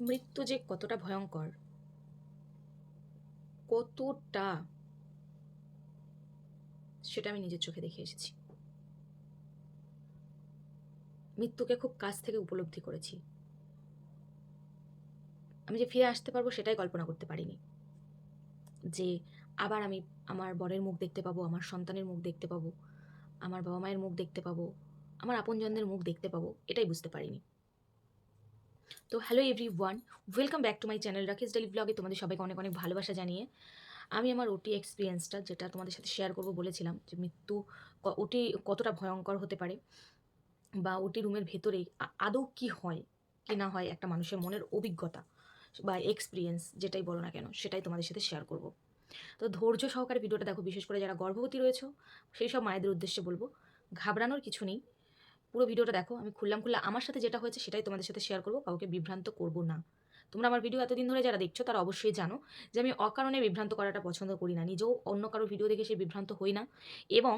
মৃত্যু যে কতটা ভয়ঙ্কর, কতটা, সেটা আমি নিজের চোখে দেখে এসেছি। মৃত্যুকে খুব কাছ থেকে উপলব্ধি করেছি। আমি যে ফিরে আসতে পারব সেটাই কল্পনা করতে পারিনি। যে আবার আমি আমার বরের মুখ দেখতে পাবো, আমার সন্তানের মুখ দেখতে পাবো, আমার বাবা মায়ের মুখ দেখতে পাবো, আমার আপনজনদের মুখ দেখতে পাবো, এটাই বুঝতে পারিনি। তো hello every one welcome back to my channel Rakesh daily ব্লগে তোমাদের সবাইকে অনেক অনেক ভালোবাসা জানিয়ে। আমি আমার ওটি এক্সপিরিয়েন্সটা যেটা তোমাদের সাথে শেয়ার করব বলেছিলাম যে মৃত্যু ওটি কতটা ভয়ঙ্কর হতে পারে বা ওটি রুমের ভেতরেই আদৌ কি হয়, কি না হয় একটা মানুষের মনের অভিজ্ঞতা বা এক্সপিরিয়েন্স যেটাই বলো না কেন, সেটাই তোমাদের সাথে শেয়ার করব। তো ধৈর্য সহকারে ভিডিওটা দেখো, বিশেষ করে যারা গর্ভবতী রয়েছে, সেই সব মায়েদের উদ্দেশ্যে বলব, ঘাবড়ানোর কিছু নেই পুরো ভিডিওটা দেখো, আমি খুললাম খুললাম, আমার সাথে যেটা হয়েছে সেটাই তোমাদের সাথে শেয়ার করব, কাউকে বিভ্রান্ত করব না। তোমরা আমার ভিডিও এতদিন ধরে যারা দেখছ, তারা অবশ্যই জানো যে আমি অকারণে বিভ্রান্ত করাটা পছন্দ করি না, নিজেও অন্য কারও ভিডিও দেখে সে বিভ্রান্ত হই না, এবং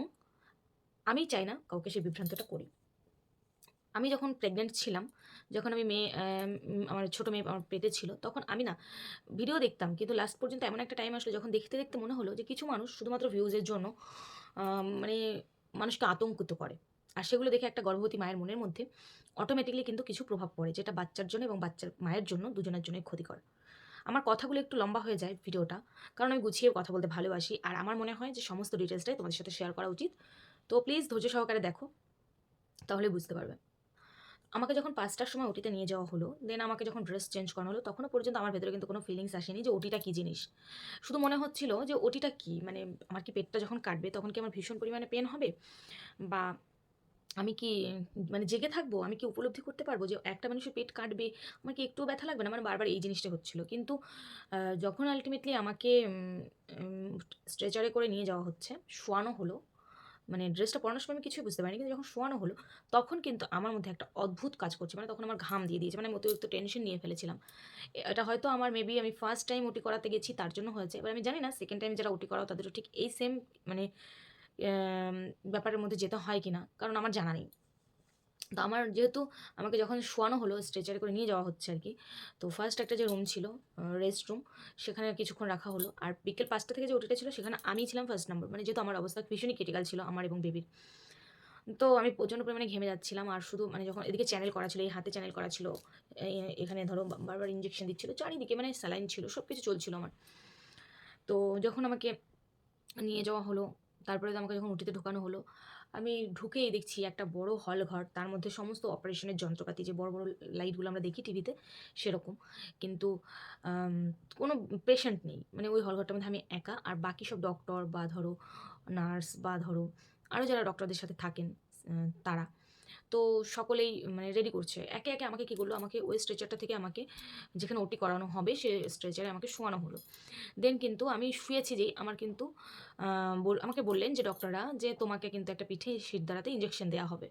আমি চাই না কাউকে সে বিভ্রান্তটা করি। আমি যখন প্রেগনেন্ট ছিলাম, যখন আমি মেয়ে আমার ছোটো মেয়ে আমার পেটে ছিল, তখন আমি না ভিডিও দেখতাম, কিন্তু লাস্ট পর্যন্ত এমন একটা টাইম আসলো, যখন দেখতে দেখতে মনে হলো যে কিছু মানুষ শুধুমাত্র ভিউজের জন্য মানে মানুষকে আতঙ্কিত করে। আর সেগুলো দেখে একটা গর্ভবতী মায়ের মনের মধ্যে অটোমেটিকলি কিন্তু কিছু প্রভাব পড়ে, যেটা বাচ্চার জন্য এবং বাচ্চার মায়ের জন্য দুজনের জন্যই ক্ষতিকর। আমার কথাগুলো একটু লম্বা হয়ে যায় ভিডিওটা, কারণ আমি গুছিয়ে কথা বলতে ভালোবাসি, আর আমার মনে হয় যে সমস্ত ডিটেলসটাই তোমাদের সাথে শেয়ার করা উচিত। তো প্লিজ ধৈর্য সহকারে দেখো, তাহলে বুঝতে পারবে। আমাকে যখন পাঁচটার সময় ওটিতে নিয়ে যাওয়া হলো দেন আমাকে যখন ড্রেস চেঞ্জ করানো হলো, তখনও পর্যন্ত আমার ভেতরে কিন্তু কোনো ফিলিংস আসেনি যে ওটিটা কী জিনিস। শুধু মনে হচ্ছিল যে ওটিটা কী? মানে আমার কি পেটটা যখন কাটবে, তখন কি আমার ভীষণ পরিমাণে পেন হবে? বা আমি কি মানে জেগে থাকব? আমি কি উপলব্ধি করতে পারব যে একটা মানুষের পেট কাটবে? আমার কি একটুও ব্যথা লাগবে না? মানে বারবার এই জিনিসটা হচ্ছিল। কিন্তু যখন আলটিমেটলি আমাকে স্ট্রেচারে করে নিয়ে যাওয়া হচ্ছে, শোয়ানো হলো মানে ড্রেসটা পরানোর সময় আমি কিছুই বুঝতে পারিনি, কিন্তু যখন শোয়ানো হলো, তখন কিন্তু আমার মধ্যে একটা অদ্ভুত কাজ করছে। মানে তখন আমার ঘাম দিয়ে দিয়েছে। মানে আমি অতিরিক্ত টেনশন নিয়ে ফেলেছিলাম। এটা হয়তো আমার মেবি আমি ফার্স্ট টাইম ওটি করাতে গেছি, তার জন্য হয়েছে। এবার আমি জানি না সেকেন্ড টাইম যারা ওটি করাও, তাদেরও ঠিক এই সেম মানে ব্যাপারের মধ্যে যেতে হয় কি না কারণ আমার জানা নেই। তো আমার যেহেতু আমাকে যখন শোয়ানো হলো স্ট্রেচারে করে নিয়ে যাওয়া হচ্ছে আর কি, তো ফার্স্ট একটা যে রুম ছিল রেস্ট রুম সেখানে কিছুক্ষণ রাখা হলো। আর বিকেল পাঁচটা থেকে যে ওটিটা ছিল, সেখানে আমি ছিলাম ফার্স্ট নাম্বার মানে যেহেতু আমার অবস্থা ভীষণই ক্রিটিক্যাল ছিল, আমার এবং বেবির তো আমি প্রচণ্ড পরিমাণে ঘেমে যাচ্ছিলাম, আর শুধু মানে যখন এদিকে চ্যানেল করা ছিল, এই হাতে চ্যানেল করা ছিল এখানে ধরো বারবার ইঞ্জেকশন দিচ্ছিল, চারিদিকে মানে স্যালাইন ছিল সব কিছু চলছিল আমার। তো যখন আমাকে নিয়ে যাওয়া হলো তারপরে আমাকে যখন উঠিতে ঢোকানো হলো, আমি ঢুকেই দেখছি একটা বড় হল ঘর, তার মধ্যে সমস্ত অপারেশনের যন্ত্রপাতি, যে বড় বড় লাইটগুলো আমরা দেখি টিভিতে সেরকম। কিন্তু কোনো পেশেন্ট নেই। মানে ওই হল ঘরটার মধ্যে আমি একা, আর বাকি সব ডক্টর বা ধরো নার্স বা ধরো আরও যারা ডক্টরদের সাথে থাকেন তারা। তো সকলেই মানে রেডি করছে। একে একে আমাকে কী করল, আমাকে ওই স্ট্রেচারটা থেকে আমাকে যেখানে ওটি করানো হবে, সে স্ট্রেচারে আমাকে শোয়ানো হলো। দেন কিন্তু আমি শুয়েছি যেই আমার কিন্তু আমাকে বললেন যে, ডক্টররা, যে, তোমাকে কিন্তু একটা পিঠে শীত দ্বারাতে ইঞ্জেকশন দেওয়া হবে।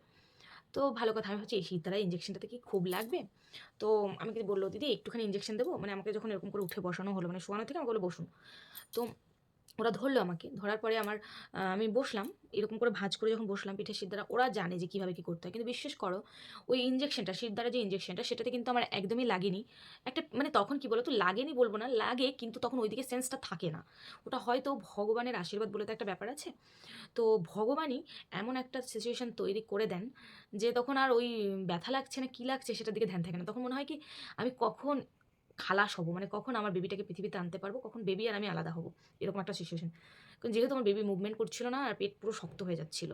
তো ভালো কথা, আমি ভাবছি, এই শীত দ্বারা ইঞ্জেকশনটাতে কি খুব লাগবে? তো আমাকে বলল, দিদি, একটুখানি ইঞ্জেকশন দেবো? মানে আমাকে যখন এরকম করে উঠে বসানো হলো মানে শোয়ানো থেকে, আমাকে বলে বসুন। তো ওরা ধরলো আমাকে। ধরার পরে আমার আমি বসলাম। এরকম করে ভাঁজ করে যখন বসলাম পিঠে সিদ্ধারা ওরা জানে যে কীভাবে কী করতে হয়। কিন্তু বিশ্বাস করো, ওই ইঞ্জেকশনটা সিদ্ধারা যে ইঞ্জেকশনটা সেটাতে কিন্তু আমার একদমই লাগেনি। একটা মানে তখন কি তো লাগেনি বলব না, লাগে কিন্তু তখন ওইদিকে সেন্সটা থাকে না। ওটা হয়তো ভগবানের আশীর্বাদ বলে তো একটা ব্যাপার আছে। তো ভগবানই এমন একটা সিচুয়েশন তৈরি করে দেন যে তখন আর ওই ব্যথা লাগছে না, কী লাগছে সেটার দিকে ধ্যান থাকে না। তখন মনে হয় কি, আমি কখন খালাস হব। মানে কখন আমার বেবিটাকে পৃথিবীতে আনতে পারব, কখন বেবি আর আমি আলাদা হব, এরকম একটা সিচুয়েশন কারণ যেহেতু আমার বেবি মুভমেন্ট করছিল না, আর পেট পুরো শক্ত হয়ে যাচ্ছিল।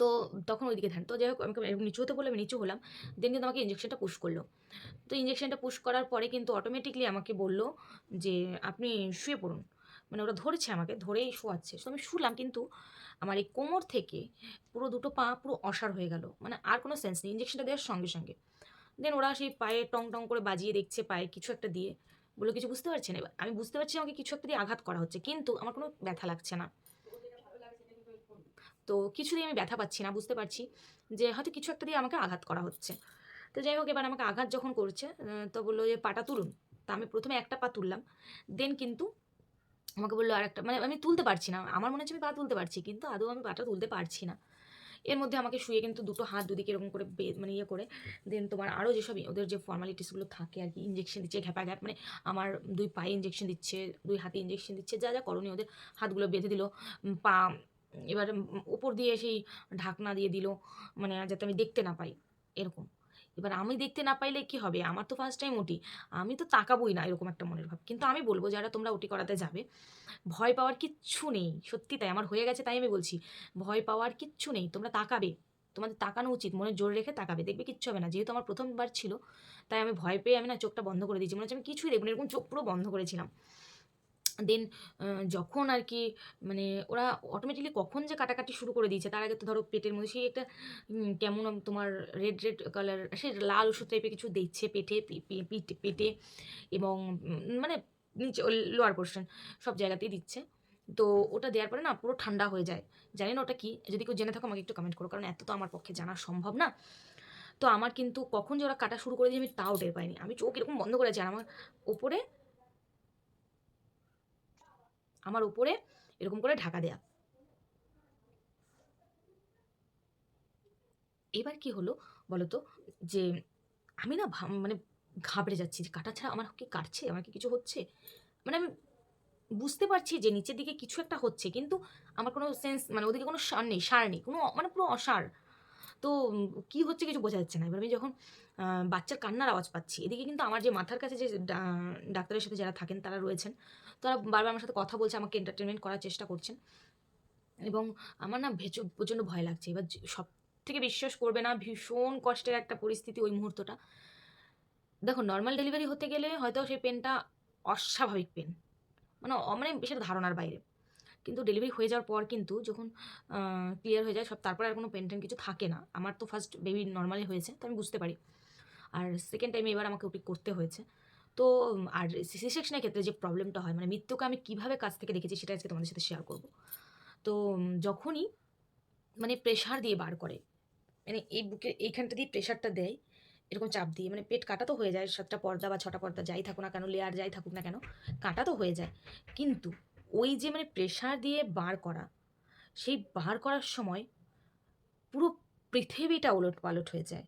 তো তখন ওইদিকে ধ্যান। তো যাই হোক আমাকে নিচু হতে বলে আমি নিচু হলাম দেন কিন্তু আমাকে ইঞ্জেকশনটা পুশ করল। তো ইঞ্জেকশনটা পুশ করার পরে কিন্তু অটোমেটিকলি আমাকে বলল যে, আপনি শুয়ে পড়ুন। মানে ওরা ধরেছে আমাকে, ধরেই শোয়াচ্ছে। তো আমি শুলাম, কিন্তু আমার এই কোমর থেকে পুরো দুটো পা পুরো অসার হয়ে গেল। মানে আর কোনো সেন্স নেই। ইঞ্জেকশনটা দেওয়ার সঙ্গে সঙ্গে। দেন ওরা সেই পায়ে টং টং করে বাজিয়ে দেখছে পায়ে কিছু একটা দিয়ে। বলে কিছু বুঝতে পারছে না। এবার আমি বুঝতে পারছি আমাকে কিছু একটা দিয়ে আঘাত করা হচ্ছে, কিন্তু আমার কোনো ব্যথা লাগছে না। তো কিছু দিয়ে আমি ব্যথা পাচ্ছি না, বুঝতে পারছি যে হয়তো কিছু একটা দিয়ে আমাকে আঘাত করা হচ্ছে। তো যাই হোক, এবার আমাকে আঘাত যখন করছে তো বলল যে, পাটা তুলুন। তা আমি প্রথমে একটা পা তুললাম দেন কিন্তু আমাকে বলল আর একটা মানে আমি তুলতে পারছি না। আমার মনে হচ্ছে আমি পা তুলতে পারছি, কিন্তু আদৌ আমি পাটা তুলতে পারছি না। এর মধ্যে আমাকে শুয়ে কিন্তু দুটো হাত দুদিকে এরকম করে মানে ইয়ে করে দেন তোমার আরও যেসব ওদের যে ফর্মালিটিসগুলো থাকে আর কি ইঞ্জেকশন দিচ্ছে, ঘ্যাপা ঘ্যাপ মানে আমার দুই পায়ে ইঞ্জেকশন দিচ্ছে, দুই হাতে ইঞ্জেকশন দিচ্ছে, যা যা করণীয় ওদের হাতগুলো বেঁধে দিল পা, এবার উপর দিয়ে সেই ঢাকনা দিয়ে দিল মানে যাতে আমি দেখতে না পাই, এরকম। এবার আমি দেখতে না পাইলে কি হবে? আমার তো ফার্স্ট টাইম ওটি। আমি তো তাকাবোই না এরকম একটা মনের ভাব। কিন্তু আমি বলব, যারা তোমরা ওটি করাতে যাবে, ভয় পাওয়ার কিচ্ছু নেই। সত্যি তাই, আমার হয়ে গেছে তাই আমি বলছি। ভয় পাওয়ার কিচ্ছু নেই, তোমরা তাকাবে। তোমাদের তাকানো উচিত, মনে জোর রেখে তাকাবে। দেখবে কিচ্ছু হবে না। যেহেতু আমার প্রথমবার ছিল, তাই আমি ভয় পেয়ে আমি না চোখটা বন্ধ করে দিয়েছি। মনে হচ্ছে আমি কিছুই দেখব এরকম চোখ পুরো বন্ধ করেছিলাম। দেন যখন আর কি মানে ওরা অটোমেটিকলি কখন যে কাটাকাটি শুরু করে দিয়েছে, তার আগে তো ধরো পেটের মধ্যে সেই একটা কেমন তোমার রেড রেড কালার সে লাল ওষুধ টাইপের কিছু দিচ্ছে পেটে পিঠ- পেটে এবং মানে নিচে লোয়ার পোর্শন সব জায়গাতেই দিচ্ছে। তো ওটা দেওয়ার পরে না পুরো ঠান্ডা হয়ে যায়। জানি না ওটা কি, যদি কেউ জেনে থাকো আমাকে একটু কমেন্ট করো, কারণ এত তো আমার পক্ষে জানা সম্ভব না। তো আমার কিন্তু কখন যে ওরা কাটা শুরু করে দিয়ে আমি তাও টের পাইনি। আমি চোখ এরকম বন্ধ করেছি আর আমার ওপরে আমার উপরে এরকম করে ঢাকা দেয়া। এবার কি হলো বলো তো যে আমি না মানে ঘাবড়ে যাচ্ছি যে কাটা ছাড়া আমার কি কাটছে? আমার কি কিছু হচ্ছে? মানে আমি বুঝতে পারছি যে নিচের দিকে কিছু একটা হচ্ছে, কিন্তু আমার কোনো সেন্স মানে ওদিকে কোনো সার নেই সার নেই, কোনো মানে পুরো অসার। তো কি হচ্ছে কিছু বোঝা যাচ্ছে না। এবার আমি যখন বাচ্চার কান্নার আওয়াজ পাচ্ছি, এদিকে কিন্তু আমার যে মাথার কাছে যে ডাক্তারের সাথে যারা থাকেন তারা রয়েছেন, তারা বারবার আমার সাথে কথা বলছে, আমাকে এন্টারটেনমেন্ট করার চেষ্টা করছেন এবং আমার না ভেচু প্রচণ্ড ভয় লাগছে। এবার সব থেকে বিশ্বাস করবে না, ভীষণ কষ্টের একটা পরিস্থিতি ওই মুহূর্তটা। দেখো নর্মাল ডেলিভারি হতে গেলে হয়তো সেই পেনটা অস্বাভাবিক পেন মানে মানে সেটা ধারণার বাইরে। কিন্তু ডেলিভারি হয়ে যাওয়ার পর কিন্তু যখন ক্লিয়ার হয়ে যায়, সব তারপরে আর কোনো পেন কিছু থাকে না। আমার তো ফার্স্ট বেবি নর্মালি হয়েছে, তো আমি বুঝতে পারি। আর সেকেন্ড টাইমে এবার আমাকে ওটি করতে হয়েছে। তো আর সি সেকশনের ক্ষেত্রে যে প্রবলেমটা হয় মানে মৃত্যুকে আমি কীভাবে কাছ থেকে দেখেছি সেটা আজকে তোমাদের সাথে শেয়ার করব। তো যখনই মানে প্রেশার দিয়ে বার করে মানে এই বুকের এইখানটা দিয়ে প্রেশারটা দেয়, এরকম চাপ দিয়ে মানে পেট কাটা তো হয়ে যায়, সাতটা পর্দা বা ছটা পর্দা যাই থাকুক না কেন লেয়ার যাই থাকুক না কেন, কাটা তো হয়ে যায়। কিন্তু ওই যে মানে প্রেশার দিয়ে বার করা, সেই বার করার সময় পুরো পৃথিবীটা ওলট পালট হয়ে যায়,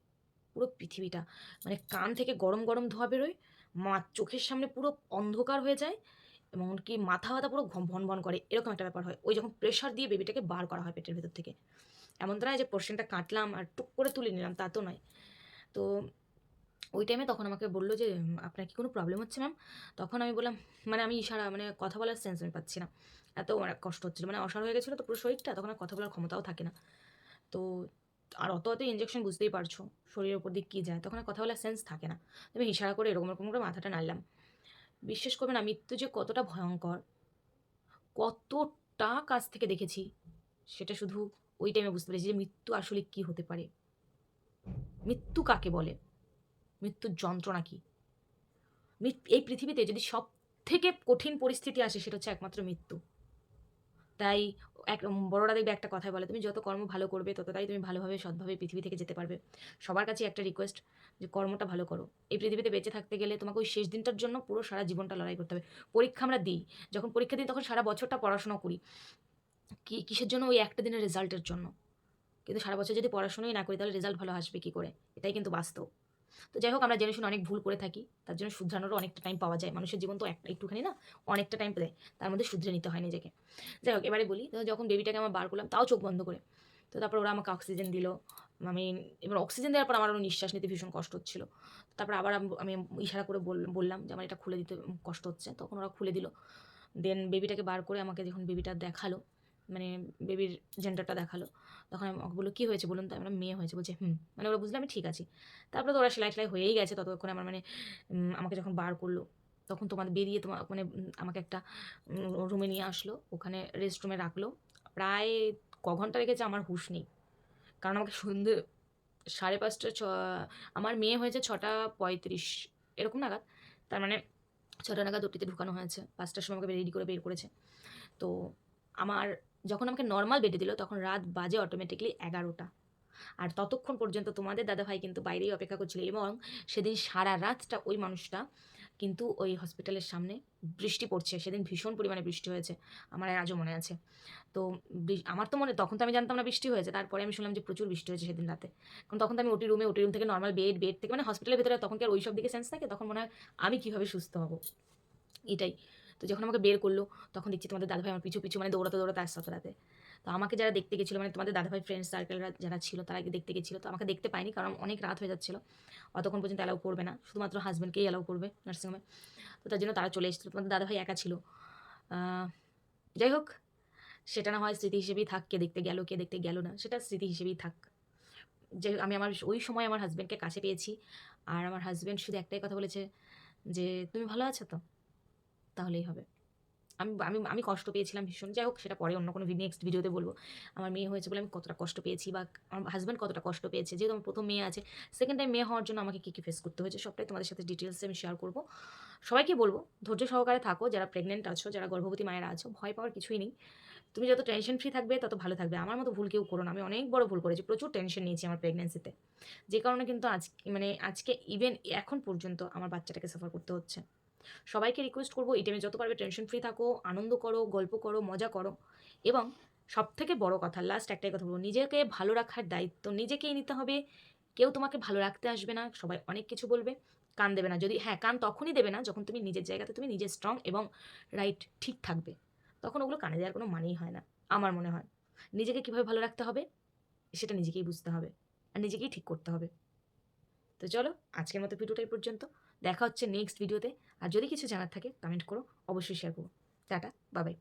পুরো পৃথিবীটা। মানে কান থেকে গরম গরম ধোয়া বেরোয়, মা চোখের সামনে পুরো অন্ধকার হয়ে যায় এবং কি মাথা ব্যথা পুরো ভন ভন করে, এরকম একটা ব্যাপার হয়। ওই যখন প্রেশার দিয়ে বেবিটাকে বার করা হয় পেটের ভেতর থেকে। এমন তো নয় যে পোর্শনটা কাটলাম আর টুক করে তুলে নিলাম, তা তো নয়। তো ওই টাইমে তখন আমাকে বলল যে আপনার কি কোনো প্রবলেম হচ্ছে ম্যাম তখন আমি বললাম মানে আমি ইশারা মানে কথা বলার সেন্স আমি পাচ্ছি না। এত অনেক কষ্ট হচ্ছিল মানে অসার হয়ে গেছিল তো পুরো শরীরটা, তখন আর কথা বলার ক্ষমতাও থাকে না। তো আর অত অত ইঞ্জেকশন বুঝতেই পারছ, শরীরের উপর দিয়ে কী যায়, তখন আর কথা বলার সেন্স থাকে না। আমি ইশারা করে এরকম এরকম করে মাথাটা নাড়লাম। বিশ্বাস করবে না, মৃত্যু যে কতটা ভয়ঙ্কর, কতটা কাছ থেকে দেখেছি, সেটা শুধু ওই টাইমে বুঝতে পেরেছি যে মৃত্যু আসলে কি হতে পারে। মৃত্যু কাকে বলে? মৃত্যুর যন্ত্রণা কি? এই পৃথিবীতে যদি সব থেকে কঠিন পরিস্থিতি আসে, সেটা হচ্ছে একমাত্র মৃত্যু। তাই এক বড়রা দেখবে একটা কথাই বলে, তুমি যত কর্ম ভালো করবে, ততটাই তুমি ভালোভাবে, সৎভাবে পৃথিবী থেকে যেতে পারবে। সবার কাছে একটা রিকোয়েস্ট যে, কর্মটা ভালো করো। এই পৃথিবীতে বেঁচে থাকতে গেলে তোমাকে ওই শেষ দিনটার জন্য পুরো সারা জীবনটা লড়াই করতে হবে। পরীক্ষা আমরা দিই। যখন পরীক্ষা দিই, তখন সারা বছরটা পড়াশোনা করি। কি, কিসের জন্য? ওই একটা দিনের রেজাল্টের জন্য। কিন্তু সারা বছর যদি পড়াশোনাই না করি, তাহলে রেজাল্ট ভালো আসবে কী করে? এটাই কিন্তু বাস্তব। তো যাই হোক, আমরা জেনে শুনে অনেক ভুল করে থাকি। তার জন্য শুধরানোরও অনেকটা টাইম পাওয়া যায়। মানুষের জীবন তো একটা একটুখানি না, অনেকটা টাইম দেয়। তার মধ্যে শুধরে নিতে হয় নিজেকে। যাই হোক, এবারে বলি যখন বেবিটাকে আমার বার করলাম, তাও চোখ বন্ধ করে। তো তারপর ওরা আমাকে অক্সিজেন দিল। আমি এবার অক্সিজেন দেওয়ার পর আমার আরও নিঃশ্বাস নিতে ভীষণ কষ্ট হচ্ছিল। তারপর আবার আমি ইশারা করে বল- বললাম যে আমার এটা খুলে দিতে কষ্ট হচ্ছে। তখন ওরা খুলে দিল। দেন বেবিটাকে বার করে আমাকে যখন বেবিটা দেখাল মানে বেবির জেন্ডারটা দেখাল। তখন আমি আমাকে বলল, কী হয়েছে বলুন তো? আমরা মেয়ে হয়েছে। বলছে, হুম। মানে ওরা বুঝলে, আমি ঠিক আছি। তারপরে তো ওরা সেলাই টেলাই হয়েই গেছে। ততক্ষণ আমার মানে আমাকে যখন বার করল, তখন তোমাদের বেরিয়ে তোমার মানে আমাকে একটা রুমে নিয়ে আসলো। ওখানে রেস্ট রুমে রাখল। প্রায় ক ঘণ্টা রেখেছে আমার হুঁশ নেই। কারণ আমাকে সন্ধ্যে সাড়ে পাঁচটা ছ, আমার মেয়ে হয়েছে ছটা পঁয়ত্রিশ, এরকম নাগাদ। তার মানে ছটা নাগাদ ওটিতে ঢুকানো হয়েছে। পাঁচটার সময় আমাকে রেডি করে বের করেছে। তো আমার যখন আমাকে নর্মাল বেডে দিল, তখন রাত বাজে অটোমেটিকলি এগারোটা। আর ততক্ষণ পর্যন্ত তোমাদের দাদাভাই কিন্তু বাইরেই অপেক্ষা করছিল এবং সেদিন সারা রাতটা ওই মানুষটা কিন্তু ওই হসপিটালের সামনে বৃষ্টি পড়ছে। সেদিন ভীষণ পরিমাণে বৃষ্টি হয়েছে, আমার আজও মনে আছে। তো আমার তো মনে তখন তো আমি জানতাম না বৃষ্টি হয়েছে, তারপরে আমি শুনলাম যে প্রচুর বৃষ্টি হয়েছে সেদিন রাতে। কারণ তখন তো আমি ওটি রুমে ওটি রুম থেকে নর্মাল বেড বেড থেকে মানে হসপিটালের ভেতরে তখন কি আর ওই সব দিকে সেন্স থাকে? তখন মনে হয় আমি কীভাবে সুস্থ হব? এটাই। তো যখন আমাকে বের করল, তখন দেখছি তোমাদের দাদাভাই আমার পিছু পিছু মানে দৌড়াতে দৌড়াতে আসতে রাতে তো আমাকে যারা দেখতে গেছিল মানে তোমাদের দাদাভাই ফ্রেন্ড সার্কেলরা যারা ছিল, তারা দেখতে গেছিল। তো আমাকে দেখতে পাইনি কারণ অনেক রাত হয়ে যাচ্ছিল। অতক্ষণ পর্যন্ত অ্যালাউ করবে না, শুধুমাত্র হাজব্যান্ডকেই অ্যালাউ করবে নার্সিংহোমে তো তার জন্য তারা চলে এসেছিল। তোমাদের দাদাভাই একা ছিল। যাই হোক, সেটা না হয় স্মৃতি হিসেবেই থাক, কে দেখতে গেল, কে দেখতে গেল না, সেটা স্মৃতি হিসেবেই থাক। যে আমি আমার ওই সময় আমার হাজব্যান্ডকে কাছে পেয়েছি। আর আমার হাজব্যান্ড শুধু একটাই কথা বলেছে যে, তুমি ভালো আছো তো? তাহলেই হবে। আমি আমি আমি কষ্ট পেয়েছিলাম ভীষণ। যাই হোক, সেটা পরে অন্য কোনো নেক্সট ভিডিওতে বলব। আমার মেয়ে হয়েছে বলে আমি কতটা কষ্ট পেয়েছি বা আমার হাজব্যান্ড কতটা কষ্ট পেয়েছে। যেহেতু আমার প্রথম মেয়ে আছে সেকেন্ড টাইম মেয়ে হওয়ার জন্য আমাকে কী কী ফেস করতে হয়েছে সবটাই তোমাদের সাথে ডিটেলসে আমি শেয়ার করব। সবাইকে বলব, ধৈর্য সহকারে থাকো, যারা প্রেগনেন্ট আছো, যারা গর্ভবতী মায়েরা আছো, ভয় পাওয়ার কিছুই নেই। তুমি যত টেনশন ফ্রি থাকবে, তত ভালো থাকবে। আমার মতো ভুল কেউ করো না। আমি অনেক বড় ভুল করেছি, প্রচুর টেনশন নিয়েছি আমার প্রেগনেন্সিতে যে কারণে কিন্তু আজ মানে আজকে ইভেন এখন পর্যন্ত আমার বাচ্চাটাকে সাফার করতে হচ্ছে। সবাইকে রিকোয়েস্ট করব, এই টাইমে যত পারবে টেনশন ফ্রি থাকো, আনন্দ করো, গল্প করো, মজা করো। এবং সব থেকে বড় কথা লাস্ট একটাই কথা বলব, নিজেকে ভালো রাখার দায়িত্ব নিজেকেই নিতে হবে। কেউ তোমাকে ভালো রাখতে আসবে না, সবাই অনেক কিছু বলবে, কান দেবে না। যদি হ্যাঁ কান তখনই দেবে না, যখন তুমি নিজের জায়গাতে তুমি নিজে স্ট্রং এবং রাইট ঠিক থাকবে, তখন ওগুলো কানে দেওয়ার কোনো মানেই হয় না, আমার মনে হয়। নিজেকে কীভাবে ভালো রাখতে হবে, সেটা নিজেকেই বুঝতে হবে, আর নিজেকেই ঠিক করতে হবে। তো চলো, আজকের মতো ভিডিওটাই পর্যন্ত। দেখা হচ্ছে নেক্সট ভিডিওতে আর যদি কিছু জানার থাকে কমেন্ট করো। অবশ্যই শেয়ার করো। টাটা বাবাই